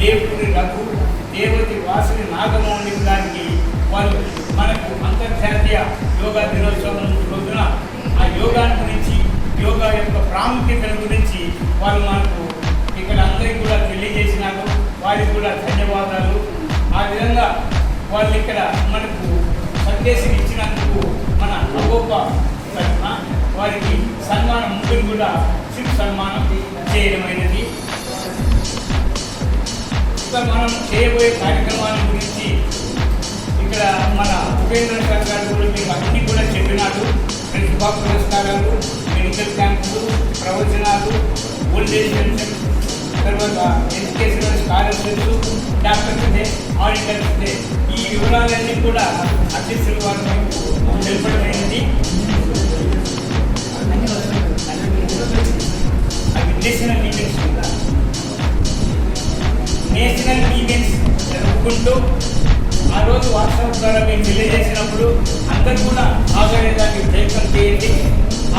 రఘు దేవతి వాసుని నాగమౌళి దానికి వాళ్ళు మనకు అంతర్జాతీయ యోగా దినోత్సవం రోజున ఆ యోగాని గురించి యోగా యొక్క ప్రాముఖ్యతను గురించి వాళ్ళు మనకు ఇక్కడ అందరికీ కూడా తెలియజేసినారు. వారికి కూడా ధన్యవాదాలు. ఆ విధంగా వాళ్ళు ఇక్కడ మనకు సందేశం ఇచ్చినందుకు మన అగోప వారికి సన్మానం ముగ్గురు కూడా శివ్ సన్మానం చేయడమైనది. ప్రస్తుతం మనం చేయబోయే కార్యక్రమాల గురించి ఇక్కడ మన ఉపేంద్ర సార్ గారు కూడా మీకు అన్ని కూడా చెప్పినారు ప్రతిభా పురస్కారాలు మెడికల్ క్యాంపులు ప్రవచనాలు ఓల్డ్ ఏజ్ పెన్షన్ తర్వాత educational scholarships doctors day auditors day ఈ వివరాలన్నీ కూడా అధ్యక్షుల వారు మీకు తెలపడమైనది అందరూ కూడా ఆగలేదానికి ప్రయత్నం చేయండి.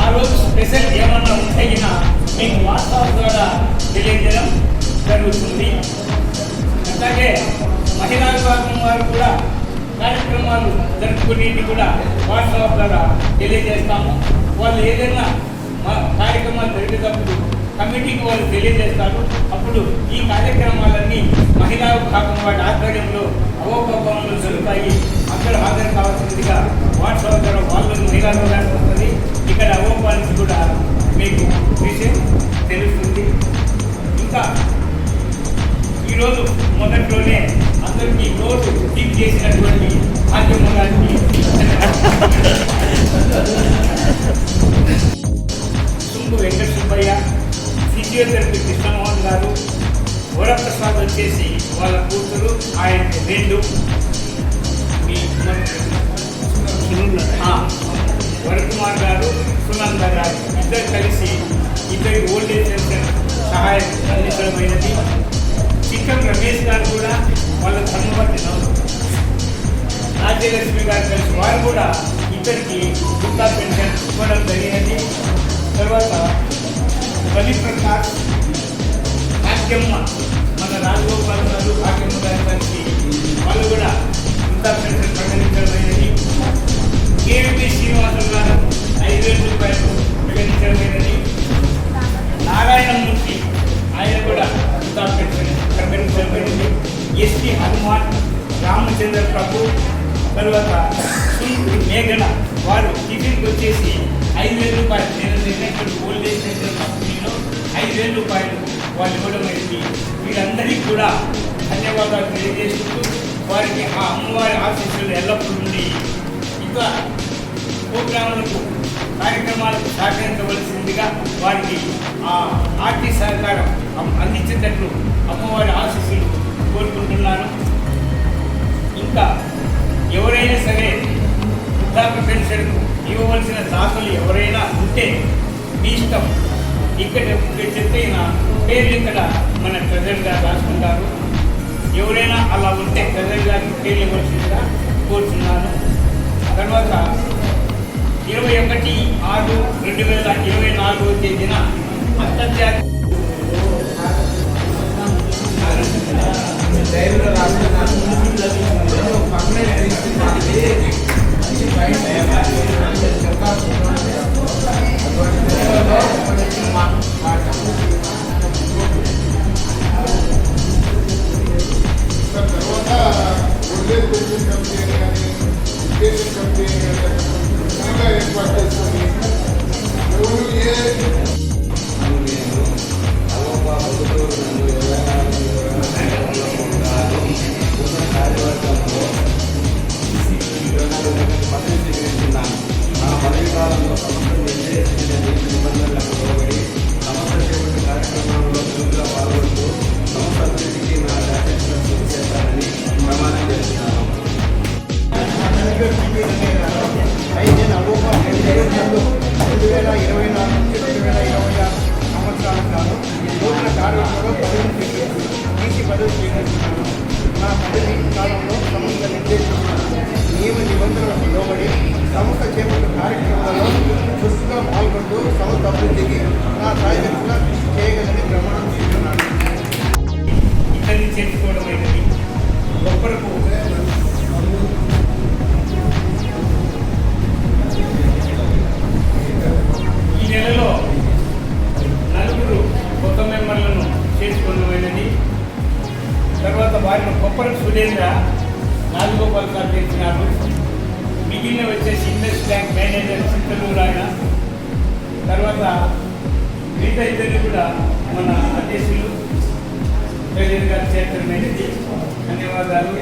ఆ రోజు స్పెషల్ ఏమన్నా ఉంటేగినా మీకు వాట్సాప్ ద్వారా తెలియజేయడం జరుగుతుంది. అలాగే మహిళా విభాగం వారు కూడా కార్యక్రమాలు జరుపుకునేది కూడా వాట్సాప్ ద్వారా తెలియజేస్తాము. వాళ్ళు ఏదైనా మా కార్యక్రమాలు జరిగేటప్పుడు కమిటీకి వాళ్ళు తెలియజేస్తారు. అప్పుడు ఈ కార్యక్రమాలన్నీ మహిళా విభాగం వాటి ఆధ్వర్యంలో అవోపభవనంలో జరుగుతాయి. అక్కడ హాజరు కావాల్సిందిగా మొదట్లోనే అందరికీ నోటు టీప్ చేసినటువంటి ఆద్యమ్మ గారికి సుంపు వెంకట సుబ్బయ్య ఫిజియోథెరపీ కృష్ణమోహన్ గారు వరప్రసాద్ వచ్చేసి వాళ్ళ కూతురు ఆయన రెండు వరకుమార్ గారు సునంద గారు ఇద్దరు కలిసి ఇద్దరి ఓల్డ్ ఏజ్ సహాయం అందించడమైనది. చిక్కం రమేష్ గారు కూడా వాళ్ళ ధర్మపత్రిలో రాజ్యలక్ష్మి గారు కలిసి వారు కూడా ఇద్దరికి వృద్ధా పెన్షన్ ఇవ్వడం జరిగినది తర్వాత బలిప్రకాష్ భాగ్యమ్మ మన ఎస్పి హనుమాన్ రామచంద్ర ప్రభు తర్వాత సుందరి మేఘన వారు టిఫిన్కి వచ్చేసి ఐదు వేల రూపాయలు. నేను నిర్ణయించిన ఓల్డ్ ఏజ్ కంపెనీలో ఐదు వేల రూపాయలు వాళ్ళు ఇవ్వడం అయింది వీళ్ళందరికీ కూడా ధన్యవాదాలు తెలియజేస్తూ వారికి ఆ అమ్మవారి ఆశీస్సులు ఎల్లప్పుడూ ఉండి ఇంకా ప్రోగ్రాములకు కార్యక్రమాలకు సహకరించవలసిందిగా వారికి ఆ ఆర్థిక సహకారం అందించేటట్లు అమ్మవారి కోరుకుంటున్నాను. ఇంకా ఎవరైనా సరే వృద్ధాప్య పెన్షన్ ఇవ్వవలసిన దాఖలు ఎవరైనా ఉంటే మీ ఇష్టం. ఇక్కడ చెప్పిన పేర్లు ఇక్కడ మన ట్రెజర్ గారు రాసుకుంటారు. ఎవరైనా అలా ఉంటే ట్రెజర్ గారికి పేర్లు ఇవ్వాల్సిందిగా కోరుతున్నాను తర్వాత ఇరవై ఒకటి ఆరు రెండు వేల ఇరవై నాలుగో తేదీన అంతర్జాతీయ అయితే నవోక రెండు వేల రెండు రెండు వేల ఇరవై నాలుగు రెండు వేల ఇరవై ఆరు సంవత్సరాల కాలం నూతన కార్మికులు పదవి టీసీ పదవి స్వీకరిస్తున్నారు నా పదవి కాలంలో సంస్థ నిర్దేశిస్తున్నారు నియమ నిబంధనలకు లోబడి సంస్థ చేపట్టిన కార్యక్రమాలలో చురుకుగా పాల్గొంటూ సంస్థ అభివృద్ధికి నా సురేంద్ర నాలుగో గారు చేసినారు మిగిలిన వచ్చేసి ఇండస్ బ్యాంక్ మేనేజర్ చింతలూరు ఆయన. తర్వాత మిగతా ఇద్దరు కూడా మన అధ్యక్షులు ప్రజలు గారు చేస్తారనేది ధన్యవాదాలు.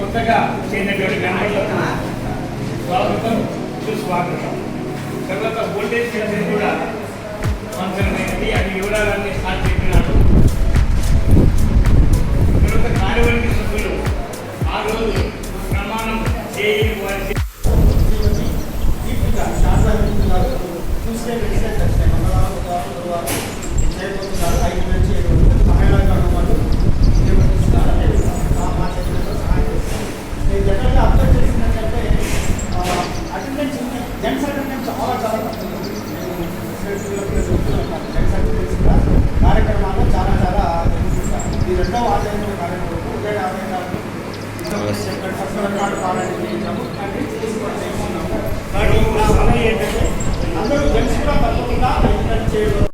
కొత్తగా చేసినటువంటి గణాలకు స్వాగతం. సుస్వాగతం. తర్వాత ఓల్టేజ్ కూడా అవసరమైనది అది వివరాలన్నీ సార్ చెప్పినారు.